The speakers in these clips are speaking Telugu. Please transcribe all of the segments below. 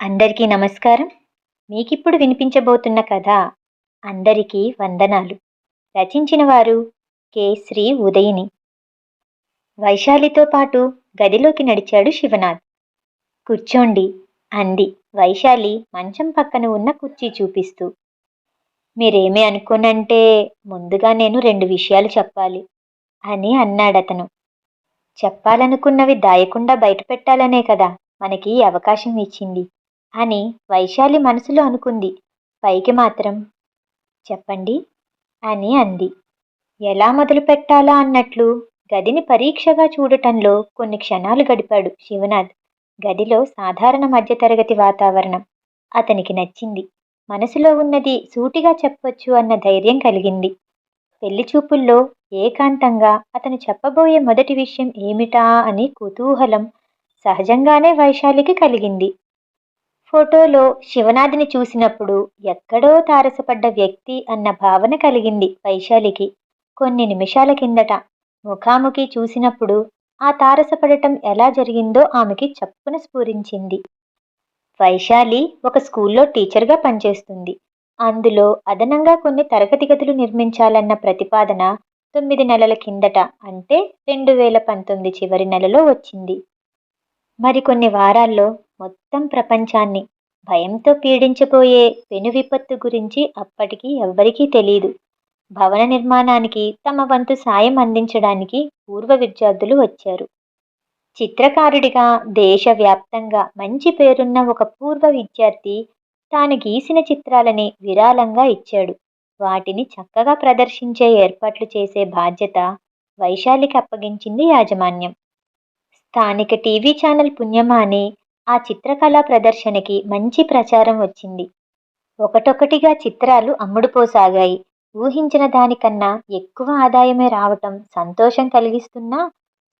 అందరికీ నమస్కారం. మీకిప్పుడు వినిపించబోతున్న కథ అందరికీ వందనాలు. రచించిన వారు కె. శ్రీ ఉదయిని. వైశాలితో పాటు గదిలోకి నడిచాడు శివనాథ్. కూర్చోండి అంది వైశాలి మంచం పక్కన ఉన్న కుర్చీ చూపిస్తూ. మీరేమీ అనుకోనంటే ముందుగా నేను రెండు విషయాలు చెప్పాలి అని అన్నాడతను చెప్పాలనుకున్నవి దాయకుండా బయట పెట్టాలనే కదా మనకి అవకాశం ఇచ్చింది. అని వైశాలి మనసులో అనుకుంది. పైకి మాత్రం చెప్పండి అని అంది. ఎలా మొదలు పెట్టాలా అన్నట్లు గదిని పరీక్షగా చూడటంలో కొన్ని క్షణాలు గడిపాడు శివనాథ్. గదిలో సాధారణ మధ్యతరగతి వాతావరణం. అతనికి నచ్చింది. మనసులో ఉన్నది సూటిగా చెప్పొచ్చు అన్న ధైర్యం కలిగింది. పెళ్ళి చూపుల్లో ఏకాంతంగా అతను చెప్పబోయే మొదటి విషయం ఏమిటా అని కుతూహలం సహజంగానే వైశాలికి కలిగింది. ఫోటోలో శివనాథిని చూసినప్పుడు ఎక్కడో తారసపడ్డ వ్యక్తి అన్న భావన కలిగింది వైశాలికి. కొన్ని నిమిషాల కిందట ముఖాముఖి చూసినప్పుడు ఆ తారసపడటం ఎలా జరిగిందో ఆమెకి చప్పున స్ఫురించింది. వైశాలి ఒక స్కూల్లో టీచర్గా పనిచేస్తుంది. అందులో అదనంగా కొన్ని తరగతి గదులు నిర్మించాలన్న ప్రతిపాదన తొమ్మిది నెలల కిందట అంటే రెండు వేల పంతొమ్మిది చివరి నెలలో వచ్చింది. మరికొన్ని వారాల్లో మొత్తం ప్రపంచాన్ని భయంతో పీడించబోయే పెను విపత్తు గురించి అప్పటికి ఎవ్వరికీ తెలియదు భవన నిర్మాణానికి తమ వంతు సాయం అందించడానికి పూర్వ విద్యార్థులు వచ్చారు. చిత్రకారుడిగా దేశవ్యాప్తంగా మంచి పేరున్న ఒక పూర్వ విద్యార్థి తాను గీసిన చిత్రాలని విరాళంగా ఇచ్చాడు. వాటిని చక్కగా ప్రదర్శించే ఏర్పాట్లు చేసే బాధ్యత వైశాలికి అప్పగించింది యాజమాన్యం. స్థానిక టీవీ ఛానల్ పుణ్యమాని ఆ చిత్రకళా ప్రదర్శనకి మంచి ప్రచారం వచ్చింది. ఒకటొకటిగా చిత్రాలు అమ్ముడుపోసాగాయి. ఊహించిన దానికన్నా ఎక్కువ ఆదాయమే రావటం సంతోషం కలిగిస్తున్నా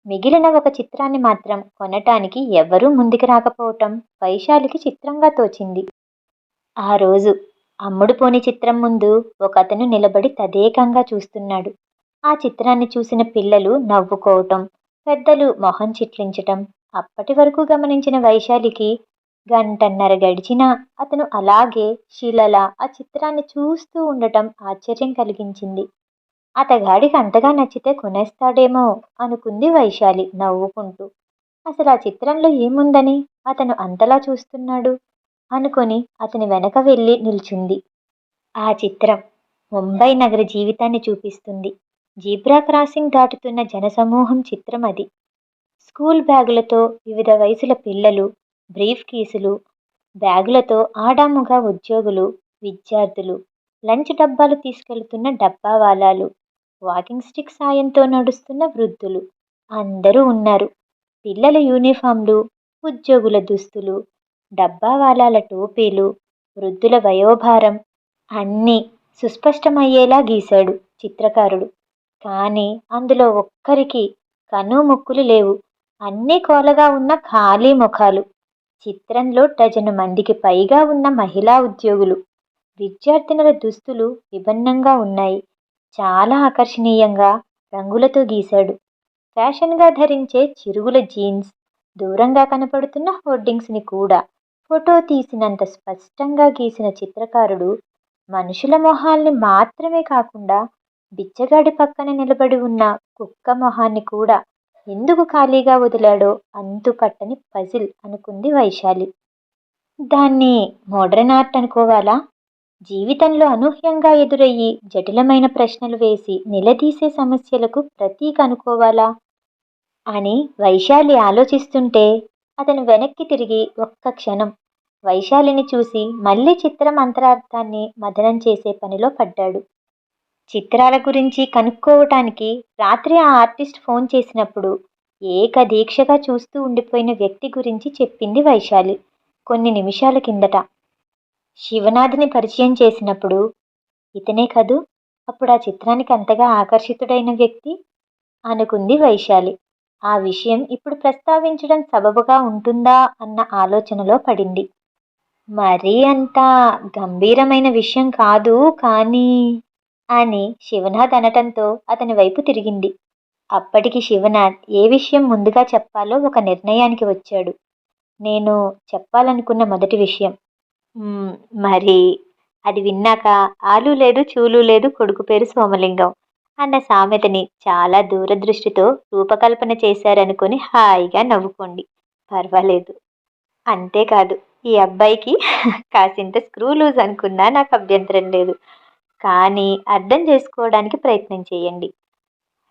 మిగిలిన ఒక చిత్రాన్ని మాత్రం కొనటానికి ఎవ్వరూ ముందుకు రాకపోవటం వైశాలికి చిత్రంగా తోచింది. ఆ రోజు అమ్ముడుపోని చిత్రం ముందు ఒకతను నిలబడి తదేకంగా చూస్తున్నాడు. ఆ చిత్రాన్ని చూసిన పిల్లలు నవ్వుకోవటం పెద్దలు మొహం చిట్లించటం అప్పటి వరకు గమనించిన వైశాలికి గంటన్నర గడిచినా అతను అలాగే శిలలా ఆ చిత్రాన్ని చూస్తూ ఉండటం ఆశ్చర్యం కలిగించింది. అతగాడికి అంతగా నచ్చితే కొనేస్తాడేమో అనుకుంది వైశాలి నవ్వుకుంటూ. అసలు ఆ చిత్రంలో ఏముందని అతను అంతలా చూస్తున్నాడు? అనుకొని అతని వెనక వెళ్ళి నిల్చుంది. ఆ చిత్రం ముంబై నగర జీవితాన్ని చూపిస్తుంది. జీబ్రా క్రాసింగ్ దాటుతున్న జనసమూహం చిత్రం అది. స్కూల్ బ్యాగులతో వివిధ వయసుల పిల్లలు బ్రీఫ్ కీసులు బ్యాగులతో ఆడాముగా ఉద్యోగులు విద్యార్థులు లంచ్ డబ్బాలు తీసుకెళ్తున్న డబ్బా వాలాలు వాకింగ్ స్టిక్ సాయంతో నడుస్తున్న వృద్ధులు అందరూ ఉన్నారు. పిల్లల యూనిఫామ్లు ఉద్యోగుల దుస్తులు డబ్బా వాలాల టోపీలు వృద్ధుల వయోభారం అన్నీ సుస్పష్టమయ్యేలా గీశాడు చిత్రకారుడు. కానీ అందులో ఒక్కరికి కనుముక్కులు లేవు. అన్నీ కోలగా ఉన్న ఖాళీ ముఖాలు. చిత్రంలో డజను మందికి పైగా ఉన్న మహిళా ఉద్యోగులు. విద్యార్థినుల దుస్తులు విభిన్నంగా ఉన్నాయి. చాలా ఆకర్షణీయంగా రంగులతో గీశాడు. ఫ్యాషన్గా ధరించే చిరుగుల జీన్స్ దూరంగా కనపడుతున్న హోర్డింగ్స్ని కూడా ఫోటో తీసినంత స్పష్టంగా గీసిన చిత్రకారుడు మనుషుల మొహాల్ని మాత్రమే కాకుండా బిచ్చగాడి పక్కన నిలబడి ఉన్న కుక్క మొహాన్ని కూడా ఎందుకు ఖాళీగా వదిలాడో అంతుపట్టని పజిల్ అనుకుంది వైశాలి. దాన్ని మోడర్న్ ఆర్ట్ అనుకోవాలా? జీవితంలో అనూహ్యంగా ఎదురయ్యి జటిలమైన ప్రశ్నలు వేసి నిలదీసే సమస్యలకు ప్రతీక అనుకోవాలా? అని వైశాలి ఆలోచిస్తుంటే అతను వెనక్కి తిరిగి ఒక్క క్షణం వైశాలిని చూసి మళ్ళీ చిత్రం అంతరార్థాన్ని మదనం చేసే పనిలో పడ్డాడు. చిత్రాల గురించి కనుక్కోవటానికి రాత్రి ఆ ఆర్టిస్ట్ ఫోన్ చేసినప్పుడు ఏక దీక్షగా చూస్తూ ఉండిపోయిన వ్యక్తి గురించి చెప్పింది వైశాలి కొన్ని నిమిషాల కిందట. శివనాథ్ని పరిచయం చేసినప్పుడు ఇతనే కదూ? అప్పుడు ఆ చిత్రానికి అంతగా ఆకర్షితుడైన వ్యక్తి? అనుకుంది వైశాలి. ఆ విషయం ఇప్పుడు ప్రస్తావించడం సబబుగా ఉంటుందా అన్న ఆలోచనలో పడింది. మరీ అంత గంభీరమైన విషయం కాదు కానీ అని శివనాథ్ అనటంతో అతని వైపు తిరిగింది. అప్పటికి శివనాథ్ ఏ విషయం ముందుగా చెప్పాలో ఒక నిర్ణయానికి వచ్చాడు. నేను చెప్పాలనుకున్న మొదటి విషయం. మరి అది విన్నాక ఆలు లేదు చూలు లేదు కొడుకు పేరు సోమలింగం అన్న సామెతని చాలా దూరదృష్టితో రూపకల్పన చేశారనుకొని హాయిగా నవ్వుకోండి. పర్వాలేదు. అంతేకాదు ఈ అబ్బాయికి కాసింత స్క్రూ లూజ్ అనుకున్నా నాకు అభ్యంతరం లేదు. కానీ అర్థం చేసుకోవడానికి ప్రయత్నం చేయండి.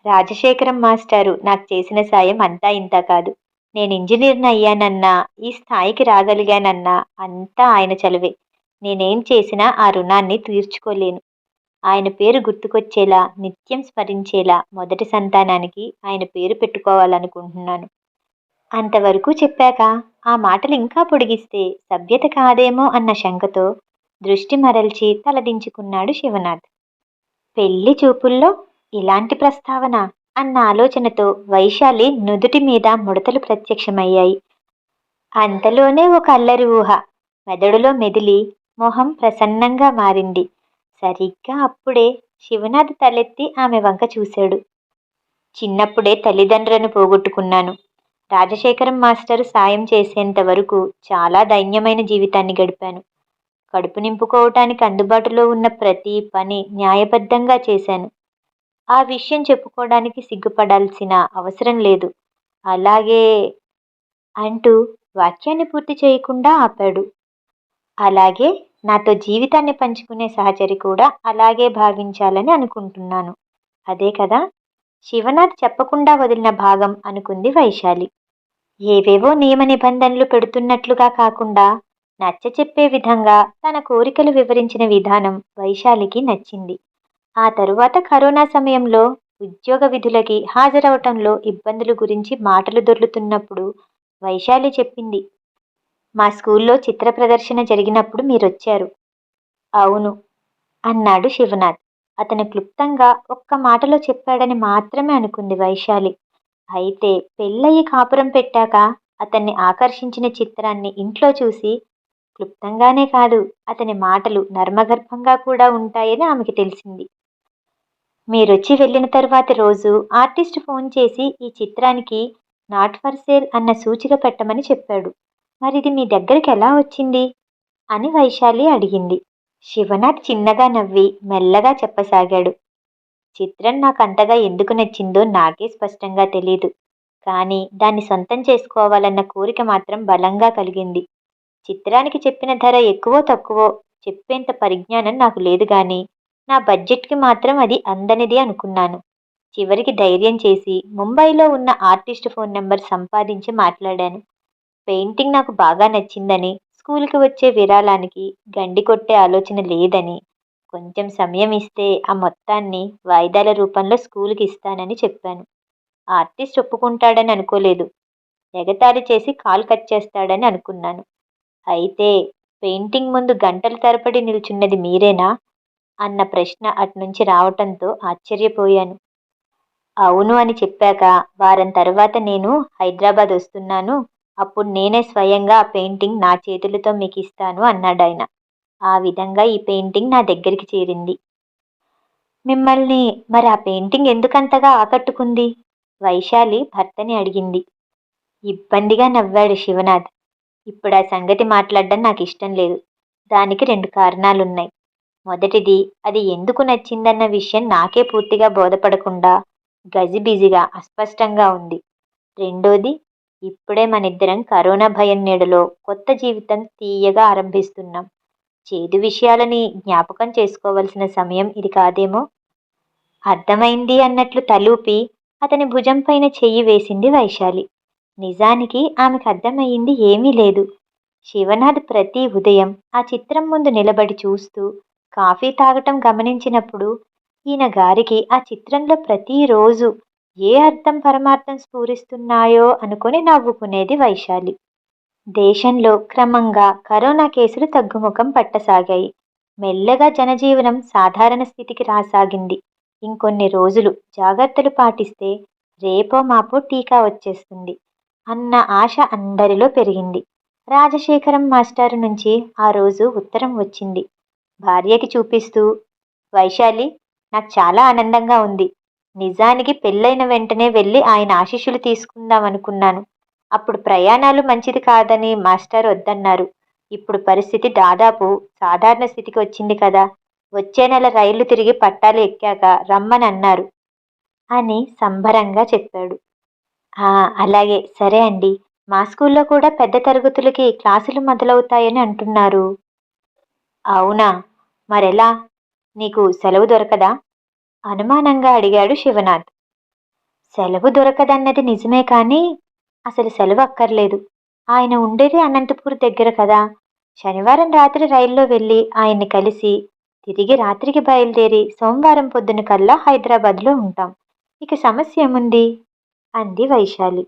రాజశేఖరం మాస్టారు నాకు చేసిన సాయం అంతా ఇంత కాదు. నేను ఇంజనీర్ని అయ్యానన్నా ఈ స్థాయికి రాగలిగానన్నా అంతా ఆయన చలువే నేనేం చేసినా ఆ రుణాన్ని తీర్చుకోలేను. ఆయన పేరు గుర్తుకొచ్చేలా నిత్యం స్మరించేలా మొదటి సంతానానికి ఆయన పేరు పెట్టుకోవాలనుకుంటున్నాను. అంతవరకు చెప్పాక ఆ మాటలు ఇంకా పొడిగిస్తే సభ్యత కాదేమో అన్న శంకతో దృష్టి మరల్చి తలదించుకున్నాడు శివనాథ్. పెళ్ళి చూపుల్లో ఇలాంటి ప్రస్తావన అన్న ఆలోచనతో వైశాలి నుదుటి మీద ముడతలు ప్రత్యక్షమయ్యాయి. అంతలోనే ఒక అల్లరి ఊహ మెదడులో మెదిలి మొహం ప్రసన్నంగా మారింది. సరిగ్గా అప్పుడే శివనాథ్ తలెత్తి ఆమె వంక చూశాడు. చిన్నప్పుడే తల్లిదండ్రులను పోగొట్టుకున్నాను. రాజశేఖరం మాస్టర్ సాయం చేసేంత వరకు చాలా దైన్యమైన జీవితాన్ని గడిపాను. కడుపు నింపుకోవటానికి అందుబాటులో ఉన్న ప్రతి పని న్యాయబద్ధంగా చేశాను. ఆ విషయం చెప్పుకోవడానికి సిగ్గుపడాల్సిన అవసరం లేదు. అలాగే అంటూ వాక్యాన్ని పూర్తి చేయకుండా ఆపాడు. అలాగే నాతో జీవితాన్ని పంచుకునే సహచరి కూడా అలాగే భావించాలని అనుకుంటున్నాను. అదే కదా శివనాథ్ చెప్పకుండా వదిలిన భాగం అనుకుంది వైశాలి. ఏవేవో నియమ నిబంధనలు పెడుతున్నట్లుగా కాకుండా నచ్చ చెప్పే విధంగా తన కోరికలు వివరించిన విధానం వైశాలికి నచ్చింది. ఆ తరువాత కరోనా సమయంలో ఉద్యోగ విధులకి హాజరవటంలో ఇబ్బందుల గురించి మాటలు దొర్లుతున్నప్పుడు వైశాలి చెప్పింది మా స్కూల్లో చిత్ర ప్రదర్శన జరిగినప్పుడు మీరొచ్చారు. అవును అన్నాడు శివనాథ్. అతను క్లుప్తంగా ఒక్క మాటలో చెప్పాడని మాత్రమే అనుకుంది వైశాలి. అయితే పెళ్ళయి కాపురం పెట్టాక అతన్ని ఆకర్షించిన చిత్రాన్ని ఇంట్లో చూసి క్లుప్తంగానే కాదు అతని మాటలు నర్మగర్భంగా కూడా ఉంటాయని ఆమెకి తెలిసింది. మీరొచ్చి వెళ్ళిన తర్వాతి రోజు ఆర్టిస్ట్ ఫోన్ చేసి ఈ చిత్రానికి నాట్ ఫర్ సేల్ అన్న సూచిక పెట్టమని చెప్పాడు. మరి ఇది మీ దగ్గరికి ఎలా వచ్చింది? అని వైశాలి అడిగింది. శివనాథ్ చిన్నగా నవ్వి మెల్లగా చెప్పసాగాడు. చిత్రం నాకు అంతగా ఎందుకు నచ్చిందో నాకే స్పష్టంగా తెలియదు కానీ దాన్ని సొంతం చేసుకోవాలన్న కోరిక మాత్రం బలంగా కలిగింది. చిత్రానికి చెప్పిన ధర ఎక్కువో తక్కువో చెప్పేంత పరిజ్ఞానం నాకు లేదు కానీ నా బడ్జెట్కి మాత్రం అది అందనిది అనుకున్నాను. చివరికి ధైర్యం చేసి ముంబైలో ఉన్న ఆర్టిస్ట్ ఫోన్ నెంబర్ సంపాదించి మాట్లాడాను. పెయింటింగ్ నాకు బాగా నచ్చిందని స్కూల్కి వచ్చే విరాళానికి గండి కొట్టే ఆలోచన లేదని కొంచెం సమయం ఇస్తే ఆ మొత్తాన్ని వాయిదాల రూపంలో స్కూల్కి ఇస్తానని చెప్పాను. ఆర్టిస్ట్ ఒప్పుకుంటాడని అనుకోలేదు. ఎగతాళి చేసి కాల్ కట్ చేస్తాడని అనుకున్నాను. అయితే పెయింటింగ్ ముందు గంటల తరబడి నిల్చున్నది మీరేనా? అన్న ప్రశ్న అట్నుంచి రావటంతో ఆశ్చర్యపోయాను. అవును అని చెప్పాక వారం తర్వాత నేను హైదరాబాద్ వస్తున్నాను. అప్పుడు నేనే స్వయంగా ఆ పెయింటింగ్ నా చేతులతో మీకు ఇస్తాను అన్నాడు ఆయన. ఆ విధంగా ఈ పెయింటింగ్ నా దగ్గరికి చేరింది. మిమ్మల్ని మరి ఆ పెయింటింగ్ ఎందుకంతగా ఆకట్టుకుంది? వైశాలి భర్తని అడిగింది. ఇబ్బందిగా నవ్వాడు శివనాథ్. ఇప్పుడు ఆ సంగతి మాట్లాడడం నాకు ఇష్టం లేదు. దానికి రెండు కారణాలున్నాయి. మొదటిది అది ఎందుకు నచ్చిందన్న విషయం నాకే పూర్తిగా బోధపడకుండా గజిబిజిగా అస్పష్టంగా ఉంది. రెండోది ఇప్పుడే మనిద్దరం కరోనా భయం నీడలో కొత్త జీవితం తీయగా ఆరంభిస్తున్నాం. చేదు విషయాలని జ్ఞాపకం చేసుకోవలసిన సమయం ఇది కాదేమో? అర్థమైంది అన్నట్లు తలూపి అతని భుజంపైన చెయ్యి వేసింది వైశాలి. నిజానికి ఆమెకు అర్థమయ్యింది ఏమీ లేదు. శివనాథ్ ప్రతి ఉదయం ఆ చిత్రం ముందు నిలబడి చూస్తూ కాఫీ తాగటం గమనించినప్పుడు ఈయన గారికి ఆ చిత్రంలో ప్రతిరోజు ఏ అర్థం పరమార్థం స్ఫూరిస్తున్నాయో అనుకుని నవ్వుకునేది వైశాలి. దేశంలో క్రమంగా కరోనా కేసులు తగ్గుముఖం పట్టసాగాయి. మెల్లగా జనజీవనం సాధారణ స్థితికి రాసాగింది. ఇంకొన్ని రోజులు జాగ్రత్తలు పాటిస్తే రేపో మాపో టీకా వచ్చేస్తుంది. అన్న ఆశ అందరిలో పెరిగింది. రాజశేఖరం మాస్టారు నుంచి ఆ రోజు ఉత్తరం వచ్చింది. భార్యకి చూపిస్తూ వైశాలి నాకు చాలా ఆనందంగా ఉంది. నిజానికి పెళ్ళైన వెంటనే వెళ్ళి ఆయన ఆశీస్సులు తీసుకుందాం అనుకున్నాను. అప్పుడు ప్రయాణాలు మంచిది కాదని మాస్టర్ వద్దన్నారు. ఇప్పుడు పరిస్థితి దాదాపు సాధారణ స్థితికి వచ్చింది కదా. వచ్చే నెల రైళ్ళు తిరిగి పట్టాలు ఎక్కాక రమ్మని అన్నారు అని సంబరంగా చెప్పాడు. అలాగే. సరే అండి. మా స్కూల్లో కూడా పెద్ద తరగతులకి క్లాసులు మొదలవుతాయని అంటున్నారు. అవునా? మరెలా? నీకు సెలవు దొరకదా? అనుమానంగా అడిగాడు శివనాథ్. సెలవు దొరకదన్నది నిజమే కానీ అసలు సెలవు అక్కర్లేదు. ఆయన ఉండేది అనంతపూర్ దగ్గర కదా. శనివారం రాత్రి రైల్లో వెళ్ళి ఆయన్ని కలిసి తిరిగి రాత్రికి బయలుదేరి సోమవారం పొద్దున కల్లా హైదరాబాద్లో ఉంటాం. ఇక సమస్య ఏముంది? అంది వైశాలి.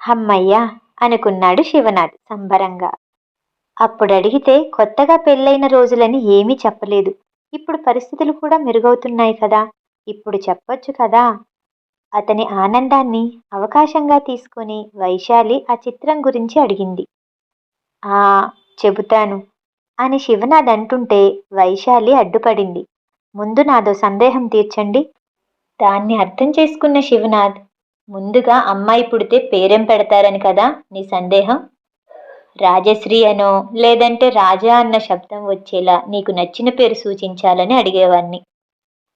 హమ్మయ్యా అనుకున్నాడు శివనాథ్ సంబరంగా. అప్పుడు అడిగితే కొత్తగా పెళ్ళైన రోజులని ఏమీ చెప్పలేదు. ఇప్పుడు పరిస్థితులు కూడా మెరుగవుతున్నాయి కదా. ఇప్పుడు చెప్పొచ్చు కదా. అతని ఆనందాన్ని అవకాశంగా తీసుకొని వైశాలి ఆ చిత్రం గురించి అడిగింది. ఆ చెబుతాను అని శివనాథ్ అంటుంటే వైశాలి అడ్డుపడింది. ముందు నాదో సందేహం తీర్చండి. దాన్ని అర్థం చేసుకున్న శివనాథ్ ముందుగా అమ్మాయి పుడితే పేరేం పెడతారని కదా? నీ సందేహం? రాజశ్రీ అనో లేదంటే రాజా అన్న శబ్దం వచ్చేలా నీకు నచ్చిన పేరు సూచించాలని అడిగేవాణ్ణి.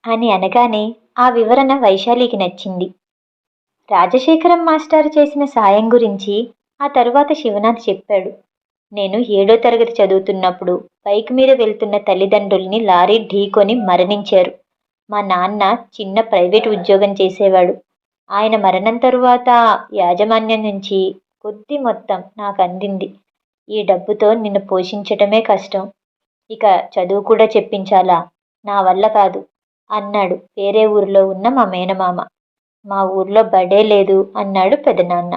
అని అనగానే ఆ వివరణ వైశాలికి నచ్చింది. రాజశేఖరం మాస్టారు చేసిన సాయం గురించి ఆ తరువాత శివనాథ్ చెప్పాడు. నేను ఏడో తరగతి చదువుతున్నప్పుడు బైక్ మీద వెళ్తున్న తల్లిదండ్రుల్ని లారీ ఢీకొని మరణించారు. మా నాన్న చిన్న ప్రైవేట్ ఉద్యోగం చేసేవాడు. ఆయన మరణం తరువాత యాజమాన్యం నుంచి కొద్ది మొత్తం నాకు అందింది. ఈ డబ్బుతో నిన్ను పోషించటమే కష్టం. ఇక చదువు కూడా చెప్పించాలా? నా వల్ల కాదు అన్నాడు వేరే ఊరిలో ఉన్న మా మేనమామ. మా ఊర్లో బడే లేదు అన్నాడు పెదనాన్న.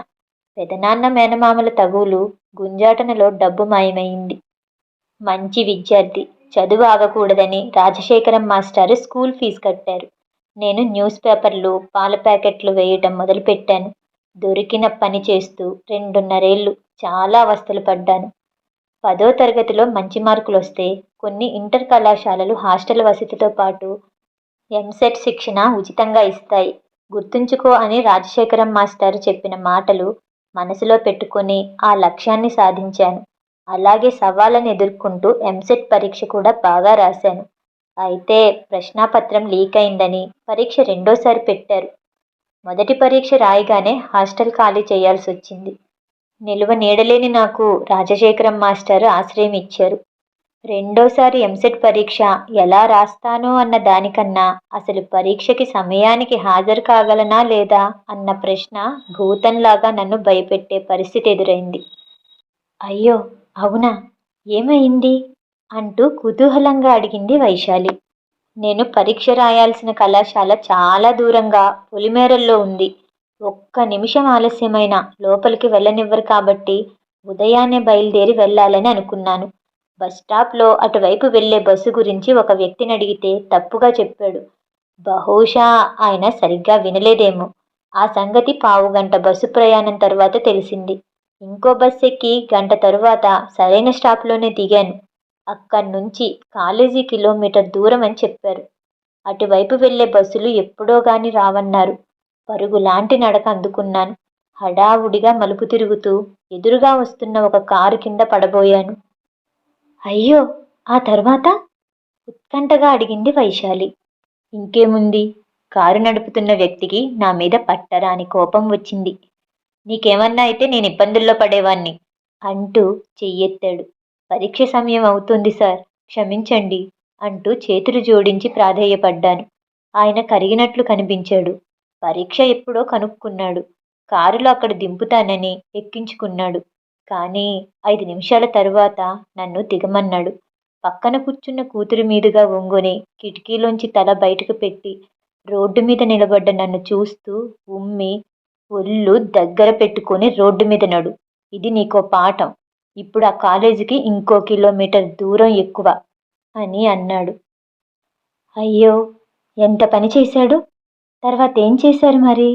పెదనాన్న మేనమామల తగువులు గుంజాటనలో డబ్బు మాయమైంది. మంచి విద్యార్థి చదువు ఆగకూడదని రాజశేఖరం మాస్టారు స్కూల్ ఫీజు కట్టారు. నేను న్యూస్ పేపర్లు పాల ప్యాకెట్లు వేయటం మొదలుపెట్టాను. దొరికిన పని చేస్తూ రెండున్నరేళ్ళు చాలా అవస్థలు పడ్డాను. పదో తరగతిలో మంచి మార్కులు వస్తే కొన్ని ఇంటర్ కళాశాలలు హాస్టల్ వసతితో పాటు ఎంసెట్ శిక్షణ ఉచితంగా ఇస్తాయి. గుర్తుంచుకో అని రాజశేఖరం మాస్టారు చెప్పిన మాటలు మనసులో పెట్టుకొని ఆ లక్ష్యాన్ని సాధించాను. అలాగే సవాళ్ళను ఎదుర్కొంటూ ఎంసెట్ పరీక్ష కూడా బాగా రాశాను. అయితే ప్రశ్నాపత్రం లీక్ అయిందని పరీక్ష రెండోసారి పెట్టారు. మొదటి పరీక్ష రాయగానే హాస్టల్ ఖాళీ చేయాల్సి వచ్చింది. నిలువ నీడలేని నాకు రాజశేఖరం మాస్టర్ ఆశ్రయం ఇచ్చారు. రెండోసారి ఎంసెట్ పరీక్ష ఎలా రాస్తానో అన్న దానికన్నా అసలు పరీక్షకి సమయానికి హాజరు కాగలనా లేదా అన్న ప్రశ్న భూతంలాగా నన్ను భయపెట్టే పరిస్థితి ఎదురైంది. అయ్యో అవునా? ఏమైంది? అంటూ కుతూహలంగా అడిగింది వైశాలి. నేను పరీక్ష రాయాల్సిన కళాశాల చాలా దూరంగా పొలిమేరల్లో ఉంది. ఒక్క నిమిషం ఆలస్యమైన లోపలికి వెళ్ళనివ్వరు కాబట్టి ఉదయాన్నే బయలుదేరి వెళ్ళాలని అనుకున్నాను. బస్ స్టాప్లో అటువైపు వెళ్ళే బస్సు గురించి ఒక వ్యక్తిని అడిగితే తప్పుగా చెప్పాడు. బహుశా ఆయన సరిగ్గా వినలేదేమో. ఆ సంగతి పావు గంట బస్సు ప్రయాణం తర్వాత తెలిసింది. ఇంకో బస్ ఎక్కి గంట తరువాత సరైన స్టాప్లోనే దిగాను. అక్కడి నుంచి కాలేజీ కిలోమీటర్ దూరం అని చెప్పారు. అటువైపు వెళ్ళే బస్సులు ఎప్పుడో గాని రావన్నారు. పరుగు లాంటి నడక అందుకున్నాను. హడావుడిగా మలుపు తిరుగుతూ ఎదురుగా వస్తున్న ఒక కారు కింద పడబోయాను. అయ్యో! ఆ తర్వాత? ఉత్కంఠగా అడిగింది వైశాలి. ఇంకేముంది? కారు నడుపుతున్న వ్యక్తికి నా మీద పట్టరాని కోపం వచ్చింది. నీకేమన్నా అయితే నేను ఇబ్బందుల్లో పడేవాణ్ణి అంటూ చెయ్యెత్తాడు. పరీక్ష సమయం అవుతుంది సార్. క్షమించండి అంటూ చేతులు జోడించి ప్రాధేయపడ్డాను. ఆయన కరిగినట్లు కనిపించాడు. పరీక్ష ఎప్పుడో కనుక్కున్నాడు. కారులో అక్కడ దింపుతానని ఎక్కించుకున్నాడు. కానీ ఐదు నిమిషాల తరువాత నన్ను దిగమన్నాడు. పక్కన కూర్చున్న కూతురి మీదుగా వంగుని కిటికీలోంచి తల బయటకు పెట్టి రోడ్డు మీద నిలబడ్డ నన్ను చూస్తూ ఉమ్మి ఒళ్ళు దగ్గర పెట్టుకొని రోడ్డు మీద నడు. ఇది నీకో పాఠం. ఇప్పుడు ఆ కాలేజీకి ఇంకో కిలోమీటర్ దూరం ఎక్కువ అని అన్నాడు. అయ్యో ఎంత పని చేశాడు? తర్వాత ఏం చేశారు మరి?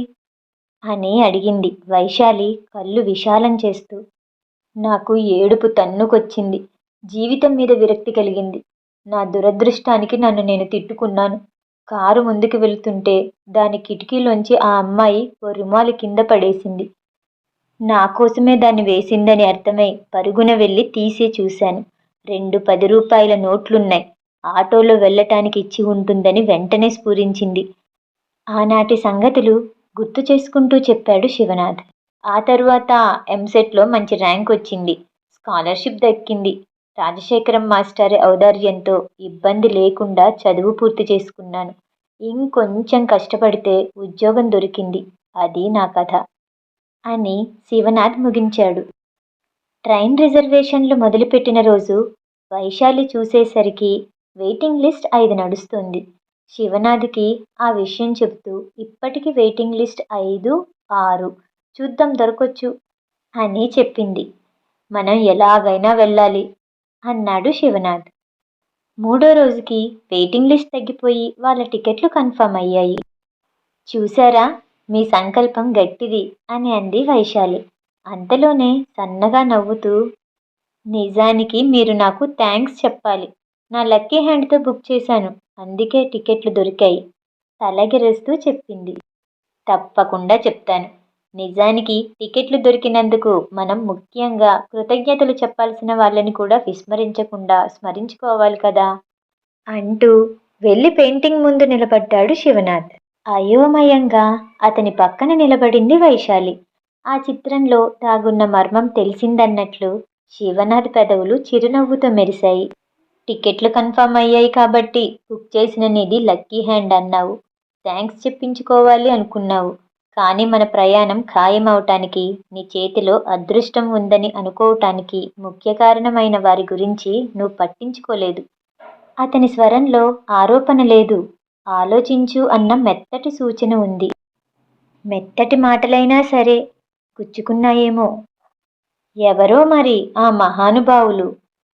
అని అడిగింది వైశాలి కళ్ళు విశాలం చేస్తూ. నాకు ఏడుపు తన్నుకొచ్చింది. జీవితం మీద విరక్తి కలిగింది. నా దురదృష్టానికి నన్ను నేను తిట్టుకున్నాను. కారు ముందుకు వెళుతుంటే దాని కిటికీలోంచి ఆ అమ్మాయి ఓ రుమాలు కింద పడేసింది. నా కోసమే దాన్ని వేసిందని అర్థమై పరుగున వెళ్ళి తీసి చూశాను. రెండు పది రూపాయల నోట్లున్నాయి. ఆటోలో వెళ్ళటానికి ఇచ్చి ఉంటుందని వెంటనే స్ఫురించింది. ఆనాటి సంగతులు గుర్తు చేసుకుంటూ చెప్పాడు శివనాథ్. ఆ తరువాత ఎంసెట్లో మంచి ర్యాంక్ వచ్చింది. స్కాలర్షిప్ దక్కింది. రాజశేఖరం మాస్టర్ ఔదార్యంతో ఇబ్బంది లేకుండా చదువు పూర్తి చేసుకున్నాను. ఇంకొంచెం కష్టపడితే ఉద్యోగం దొరికింది. అది నా కథ. అని శివనాథ్ ముగించాడు. ట్రైన్ రిజర్వేషన్లు మొదలుపెట్టిన రోజు వైశాలి చూసేసరికి వెయిటింగ్ లిస్ట్ ఐదు నడుస్తుంది. శివనాథ్కి ఆ విషయం చెబుతూ ఇప్పటికి వెయిటింగ్ లిస్ట్ ఐదు ఆరు చూద్దాం దొరకొచ్చు అని చెప్పింది. మనం ఎలాగైనా వెళ్ళాలి అన్నాడు శివనాథ్. మూడో రోజుకి వెయిటింగ్ లిస్ట్ తగ్గిపోయి వాళ్ళ టికెట్లు కన్ఫర్మ్ అయ్యాయి. చూసారా? మీ సంకల్పం గట్టిది అని అంది వైశాలి. అంతలోనే సన్నగా నవ్వుతూ నిజానికి మీరు నాకు థ్యాంక్స్ చెప్పాలి. నా లక్కీ హ్యాండ్తో బుక్ చేశాను. అందుకే టికెట్లు దొరికాయి. తలగిరేస్తూ చెప్పింది. తప్పకుండా చెప్తాను. నిజానికి టికెట్లు దొరికినందుకు మనం ముఖ్యంగా కృతజ్ఞతలు చెప్పాల్సిన వాళ్ళని కూడా విస్మరించకుండా స్మరించుకోవాలి కదా? అంటూ వెళ్ళి పెయింటింగ్ ముందు నిలబడ్డాడు శివనాథ్. అయోమయంగా అతని పక్కన నిలబడింది వైశాలి. ఆ చిత్రంలో తాగున్న మర్మం తెలిసిందన్నట్లు శివనాథ్ పెదవులు చిరునవ్వుతో మెరిశాయి. టికెట్లు కన్ఫర్మ్ అయ్యాయి కాబట్టి బుక్ చేసిన నీది లక్కీ హ్యాండ్ అన్నావు. థ్యాంక్స్ చెప్పించుకోవాలి అనుకున్నావు. కానీ మన ప్రయాణం ఖాయం అవటానికి నీ చేతిలో అదృష్టం ఉందని అనుకోవటానికి ముఖ్య కారణమైన వారి గురించి నువ్వు పట్టించుకోలేదు. అతని స్వరంలో ఆరోపణ లేదు. ఆలోచించు అన్న మెత్తటి సూచన ఉంది. మెత్తటి మాటలైనా సరే గుచ్చుకున్నాయేమో. ఎవరో మరి ఆ మహానుభావులు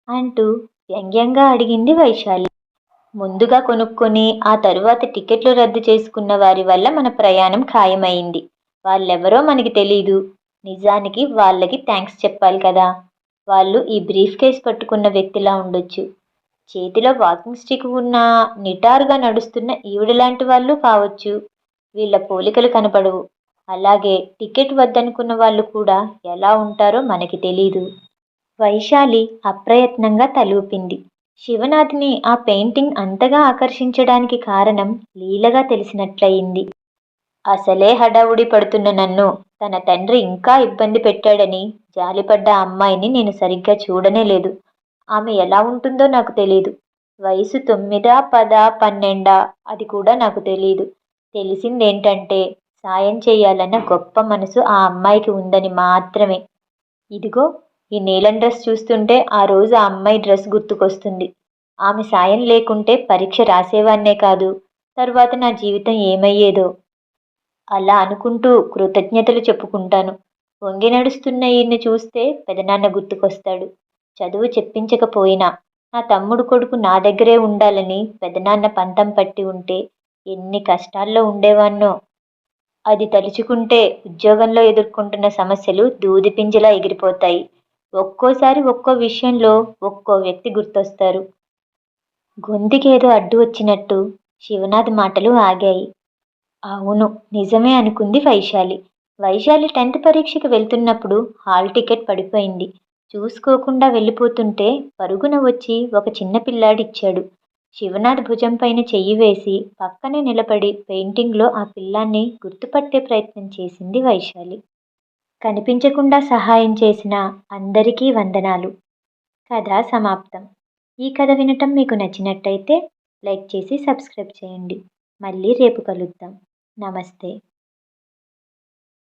అంటూ వ్యంగ్యంగా అడిగింది వైశాలి. ముందుగా కొనుక్కొని ఆ తరువాత టికెట్లు రద్దు చేసుకున్న వారి వల్ల మన ప్రయాణం ఖాయమైంది. వాళ్ళెవరో మనకి తెలీదు. నిజానికి వాళ్ళకి థ్యాంక్స్ చెప్పాలి కదా. వాళ్ళు ఈ బ్రీఫ్ కేస్ పట్టుకున్న వ్యక్తిలా ఉండొచ్చు. చేతిలో వాకింగ్ స్టిక్ ఉన్న నిటారుగా నడుస్తున్న ఈవిడ లాంటి వాళ్ళు కావచ్చు. వీళ్ళ పోలికలు కనపడవు. అలాగే టికెట్ వద్దనుకున్న వాళ్ళు కూడా ఎలా ఉంటారో మనకి తెలీదు. వైశాలి అప్రయత్నంగా తలూపింది. శివనాథ్ని ఆ పెయింటింగ్ అంతగా ఆకర్షించడానికి కారణం లీలగా తెలిసినట్లయింది. అసలే హడావుడి పడుతున్న నన్ను తన తండ్రి ఇంకా ఇబ్బంది పెట్టాడని జాలిపడ్డ అమ్మాయిని నేను సరిగ్గా చూడనే లేదు ఆమె ఎలా ఉంటుందో నాకు తెలియదు వయసు తొమ్మిదా పదా పన్నెండా? అది కూడా నాకు తెలియదు తెలిసిందేంటంటే సాయం చేయాలన్న గొప్ప మనసు ఆ అమ్మాయికి ఉందని మాత్రమే. ఇదిగో ఈ నీలం డ్రెస్ చూస్తుంటే ఆ రోజు ఆ అమ్మాయి డ్రెస్ గుర్తుకొస్తుంది. ఆమె సాయం లేకుంటే పరీక్ష రాసేవాన్నే కాదు. తర్వాత నా జీవితం ఏమయ్యేదో? అలా అనుకుంటూ కృతజ్ఞతలు చెప్పుకుంటాను. వంగి నడుస్తున్న ఈయన్ని చూస్తే పెదనాన్న గుర్తుకొస్తాడు. చదువు చెప్పించకపోయినా నా తమ్ముడు కొడుకు నా దగ్గరే ఉండాలని పెదనాన్న పంతం పట్టి ఉంటే ఎన్ని కష్టాల్లో ఉండేవాన్నో. అది తలుచుకుంటే ఉద్యోగంలో ఎదుర్కొంటున్న సమస్యలు దూదిపింజలా ఎగిరిపోతాయి. ఒక్కోసారి ఒక్కో విషయంలో ఒక్కో వ్యక్తి గుర్తొస్తారు. గొంతుకేదో అడ్డు వచ్చినట్టు శివనాథ్ మాటలు ఆగాయి. అవును నిజమే అనుకుంది వైశాలి. వైశాలి టెన్త్ పరీక్షకి వెళ్తున్నప్పుడు హాల్ టికెట్ పడిపోయింది. చూసుకోకుండా వెళ్ళిపోతుంటే పరుగున వచ్చి ఒక చిన్న పిల్లాడిచ్చాడు. శివనాథ్ భుజం పైన చెయ్యి వేసి పక్కనే నిలబడి పెయింటింగ్లో ఆ పిల్లాన్ని గుర్తుపట్టే ప్రయత్నం చేసింది వైశాలి. కనిపించకుండా సహాయం చేసిన అందరికీ వందనాలు. కథ సమాప్తం. ఈ కథ వినటం మీకు నచ్చినట్టయితే లైక్ చేసి సబ్స్క్రైబ్ చేయండి. మళ్ళీ రేపు కలుద్దాం. నమస్తే.